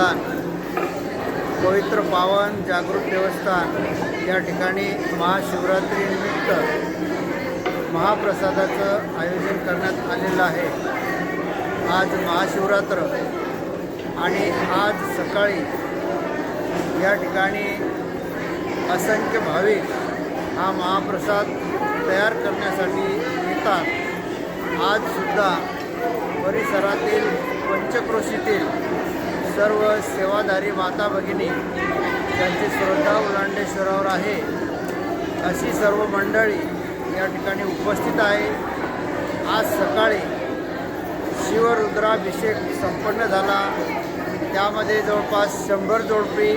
देवस्थान पवित्र पावन जागृत देवस्थान या ठिकाणी महाशिवरात्रीनिमित्त महाप्रसादाचं आयोजन करण्यात आलेलं आहे. आज महाशिवरात्र आणि आज सकाळी या ठिकाणी असंख्य भाविक हा महाप्रसाद तयार करण्यासाठी येतात. आजसुद्धा परिसरातील पंचक्रोशीतील सर्व सेवाधारी माता भगिनी त्यांची श्रद्धा उलांडेश्वरावर आहे. अशी सर्व मंडळी या ठिकाणी उपस्थित आहे. आज सकाळी शिवरुद्राभिषेक संपन्न झाला. त्यामध्ये जवळपास शंभर जोडपी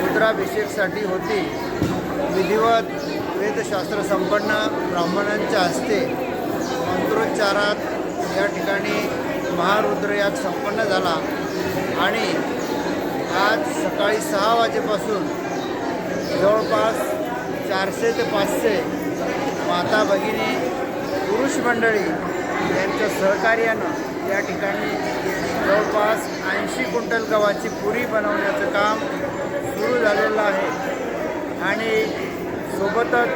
रुद्राभिषेकसाठी होती. विधिवत वेदशास्त्र संपन्न ब्राह्मणांच्या हस्ते मंत्रोच्चारात या ठिकाणी महारुद्रयाग संपन्न झाला. आणि आज सकाळी सहा वाजेपासून जवळपास चारशे ते पाचशे माता भगिनी पुरुष मंडळी यांच्या सहकार्यानं या ठिकाणी जवळपास ऐंशी क्विंटल गव्हाची पुरी बनवण्याचं काम सुरू झालेलं आहे. आणि सोबतच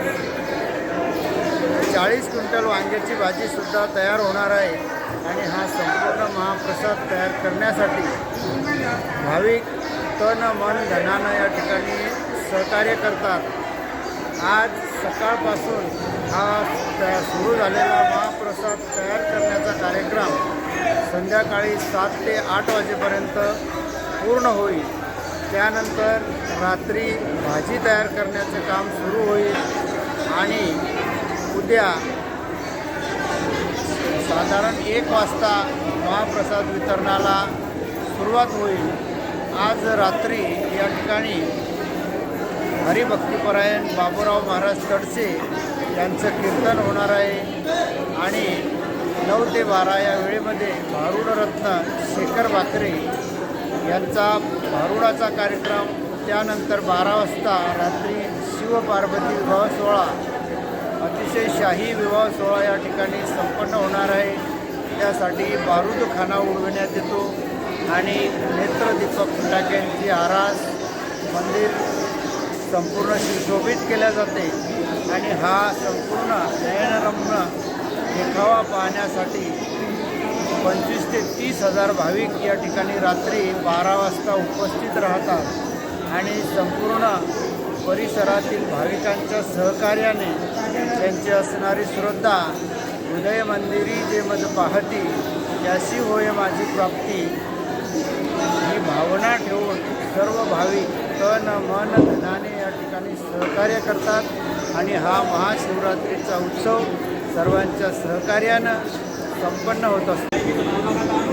चाळीस क्विंटल वांग्याची भाजीसुद्धा तयार होणार आहे. आणि हा संपूर्ण महाप्रसाद तयार करण्यासाठी भाविक तन मन धनानं या ठिकाणी सहकार्य करतात. आज सकाळपासून हा सुरू झालेला महाप्रसाद तयार करण्याचा कार्यक्रम संध्याकाळी सात ते आठ वाजेपर्यंत पूर्ण होईल. त्यानंतर रात्री भाजी तयार करण्याचं काम सुरू होईल आणि उद्या साधारण एक वाजता महाप्रसाद वितरणाला सुरुवात होईल. आज रात्री या ठिकाणी हरिभक्तीपरायण बाबूराव महाराज तडसे यांचं कीर्तन होणार आहे आणि नऊ ते बारा या वेळेमध्ये भारुडरत्न शेखर बाकरे यांचा भारुडाचा कार्यक्रम त्यानंतर बारा वाजता रात्री शिवपार्वती ग्रह सोहळा अतिशय शाही विवाह सोहळा या ठिकाणी संपन्न होणार आहे. त्यासाठी बारूद खाना उडविण्यात येतो आणि नेत्रदीपक फटाक्यांची आरास मंदिर संपूर्ण सुशोभित केल्या जाते आणि हा संपूर्ण नयनरम्य देखावा पाहण्यासाठी पंचवीस ते तीस हजार भाविक या ठिकाणी रात्री बारा वाजता उपस्थित राहतात आणि संपूर्ण परिसरातील भाविकांच्या सहकार्याने त्यांची असणारी श्रद्धा हृदय मंदिरी जे मज पाहती याशी होय माझी प्राप्ती. ही भावना ठेवून सर्व भाविक तन मन धनाने या ठिकाणी सहकार्य करतात. आणि हा महाशिवरात्रीचा उत्सव सर्वांच्या सहकार्यानं संपन्न होत असतो.